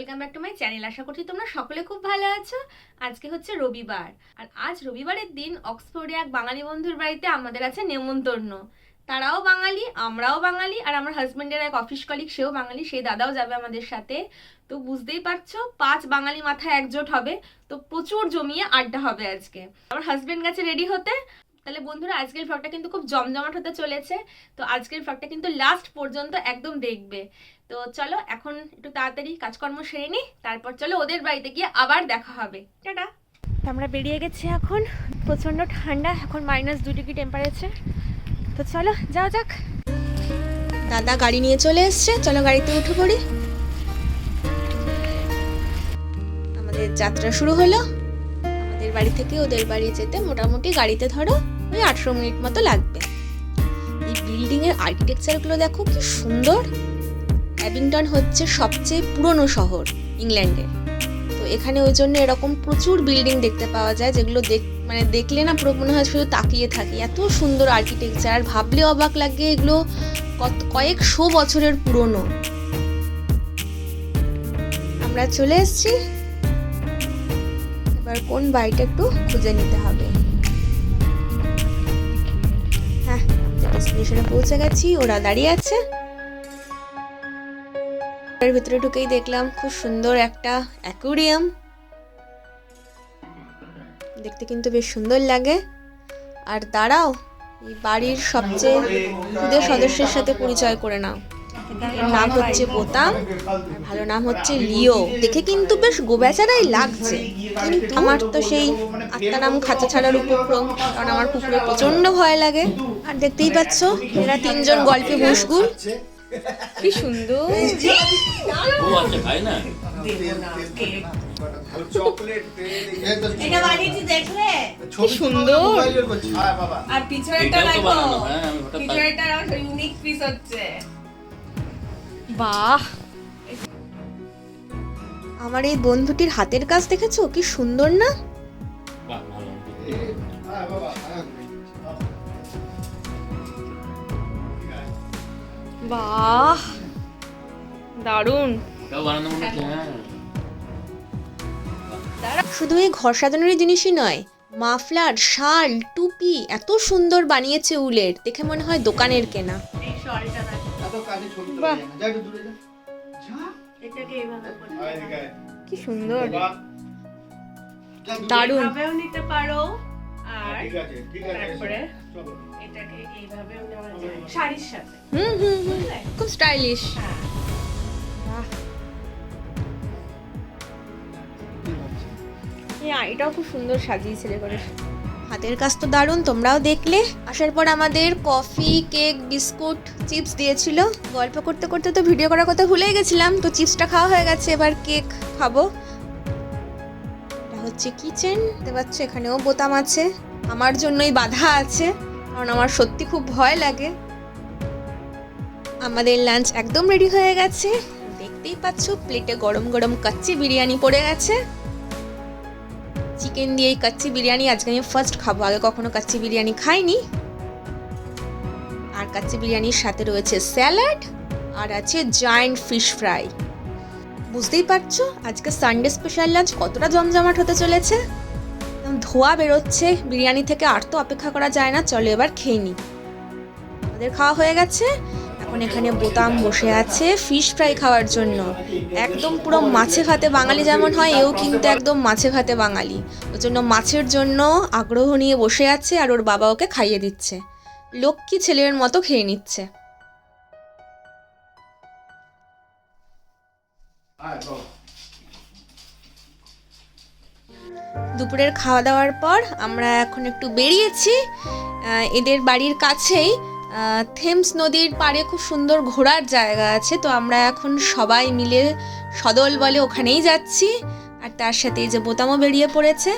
Welcome back to my channel আশা করছি তোমরা সকলে খুব ভালো আছো। আজকে হচ্ছে রবিবার। আর আজ রবিবারের দিন অক্সফোর্ডে এক বাঙালি বন্ধুর বাড়িতে আমাদের আছে নেমন্তন্ন। তারাও বাঙালি, আমরাও বাঙালি, আর আমার হাজব্যান্ডের এক অফিস কলিগ সেও বাঙালি, সেই দাদাও যাবে আমাদের সাথে। তো বুঝতেই পারছ, পাঁচ বাঙালি মাথায় একজোট হবে। তো প্রচুর জমিয়ে আড্ডা হবে আজকে। আমার হাজব্যান্ড গেছে রেডি হতে। তাহলে বন্ধুরা আজকের ভ্লগটা কিন্তু খুব জমজমাট হতে চলেছে। তো আজকের ভ্লগটা কিন্তু লাস্ট পর্যন্ত একদম দেখবে। তো চলো এখন একটু তাড়াতাড়ি কাজকর্ম সেরে নিই তারপর চলো ওদের বাড়িতে গিয়ে আবার দেখা হবে। টাটা! আমরা বেরিয়ে গেছি এখন। প্রচণ্ড ঠান্ডা এখন মাইনাস দু ডিগ্রি টেম্পারেচার তো চলো যাওয়া যাক। দাদা গাড়ি নিয়ে চলে এসছে চলো গাড়িতে উঠে পড়ি। আমাদের যাত্রা শুরু হলো। আমাদের বাড়ি থেকে ওদের বাড়ি যেতে মোটামুটি গাড়িতে ধরো। ওই আঠেরো মিনিট মতো লাগবে। এই বিল্ডিং এর আর্কিটেকচারগুলো দেখো কি সুন্দর। অ্যাবিংটন হচ্ছে সবচেয়ে পুরনো শহর ইংল্যান্ডের তো এখানে ওই জন্য এরকম প্রচুর বিল্ডিং দেখতে পাওয়া যায়, যেগুলো দেখ মানে দেখলে না পুরো মনে হয় শুধু তাকিয়ে থাকি। এত সুন্দর আর্কিটেকচার আর ভাবলে অবাক লাগে এগুলো কত কয়েকশো বছরের পুরনো। আমরা চলে এসেছি। এবার কোন বাড়িটা একটু খুঁজে নিতে হবে। ডেস্টিনেশনে পৌঁছে গেছি, ওরা দাঁড়িয়ে আছে। এর ভিতরে ঢুকেই দেখলাম, খুব সুন্দর একটা অ্যাকুরিয়াম। দেখতে কিন্তু বেশ সুন্দর লাগে। আর দাঁড়াও বাড়ির সবচেয়ে ক্ষুদে সদস্যের সাথে পরিচয় করে নাও। নাম হচ্ছে বোতাম ভালো নাম হচ্ছে লিও। দেখে কিন্তু বেশ গোবেচারাই লাগছে। কিন্তু আমার তো সেই আত্মা নাম খাঁচা ছাড়ার উপক্রম কারণ আমার কুকুরে প্রচণ্ড ভয় লাগে। আর দেখতেই পাচ্ছ এরা তিনজন গল্পে মশগুল কি সুন্দর। ও খায় না চকলেট এটা বানিয়েছি দেখলে? কি সুন্দর। আর দেখো হ্যাঁ পিছনেরটা ইউনিক পিস হচ্ছে। বাহ। আমার এই বন্ধুটির হাতের কাজ দেখেছ? কি সুন্দর না? বাহ। দারুণ। হ্যাঁ। শুধু এই ঘর সাজানোর জিনিসই নয় মাফলার শাল টুপি এত সুন্দর বানিয়েছে উলের। দেখে মনে হয় দোকানের কেনা। ছবি তোলা যায় না। যা একটু দূরে যা। এটাকে এইভাবে। কি সুন্দর। দারুণ। নিতে পারো। আর ঠিক আছে ঠিক আছে তারপরে? এটাকে এইভাবেও নেওয়া যায়। শাড়ির সাথে। হুম হুম খুব স্টাইলিশ হ্যাঁ। এটাও খুব সুন্দর সাজিয়েছে করে হাতের কাজ তো দারুণ, তোমরাও দেখলে। আসার পর আমাদের কফি, কেক, বিস্কুট, চিপস দিয়েছিল। গল্প করতে করতে তো ভিডিও করার কথা ভুলে গেছিলাম, তো চিপসটা খাওয়া হয়ে গেছে, এবার কেক খাব। হচ্ছে কিচেন, দেখতে পাচ্ছ এখানেও বোতাম আছে। আমার জন্যই বাধা আছে, কারণ আমার সত্যি খুব ভয় লাগে। আমাদের লাঞ্চ একদম রেডি হয়ে গেছে। দেখতেই পাচ্ছ, প্লেটে গরম গরম কাচ্চি বিরিয়ানি পড়ে গেছে। চিকেন দিয়ে এই কাচ্চি বিরিয়ানি আজকে আমি ফার্স্ট খাব। আগে কখনো কাচ্চি বিরিয়ানি খাইনি। আর কাচ্চি বিরিয়ানির সাথে রয়েছে স্যালাড আর আছে জায়েন্ট ফিশ ফ্রাই বুঝতেই পারছ? আজকে সানডে স্পেশাল লাঞ্চ কতটা জমজমাট হতে চলেছে? ধোয়া বেরোচ্ছে। বিরিয়ানি থেকে আর তো অপেক্ষা করা যায় না। চলো এবার খেয়ে নিই আমাদের খাওয়া হয়ে গেছে। এখন এখানে বোতাম বসে আছে ফিশ ফ্রাই খাওয়ার জন্য। একদম পুরো মাছে ভাতে বাঙালি যেমন হয়, এও কিন্তু একদম মাছে ভাতে বাঙালি। ওর জন্য মাছের জন্য আগ্রহ নিয়ে বসে আছে আর ওর বাবা ওকে খাইয়ে দিচ্ছে। লক্ষ্মী ছেলের মতো খেয়ে নিচ্ছে। দুপুরের খাওয়া দাওয়ার পর আমরা এখন একটু বেরিয়েছি। এদের বাড়ির কাছেই থেমস নদীর পাড়ে খুব সুন্দর ঘোরার জায়গা আছে, তো আমরা এখন সবাই মিলে সদল বলে ওখানেই যাচ্ছি, আর তার সাথে এই যে বোতামও বেরিয়ে পড়েছে।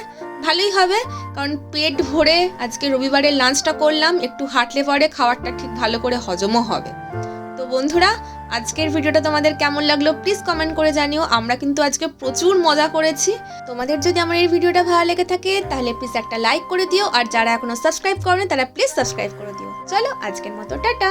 ভালোই হবে, কারণ পেট ভরে আজকে রবিবারের লাঞ্চটা করলাম, একটু হাঁটলে পরে খাবারটা ঠিক ভালো করে হজমও হবে। তো বন্ধুরা, আজকের ভিডিওটা তোমাদের কেমন লাগল প্লিজ কমেন্ট করে জানিও, আমরা কিন্তু আজকে প্রচুর মজা করেছি। তোমাদের যদি আমার এই ভিডিওটা ভালো লেগে থাকে, তাহলে প্লিজ একটা লাইক করে দিও, আর যারা এখনও সাবস্ক্রাইব করেনি, তারা প্লিজ সাবস্ক্রাইব করে চলো আজকের মতো টাটা।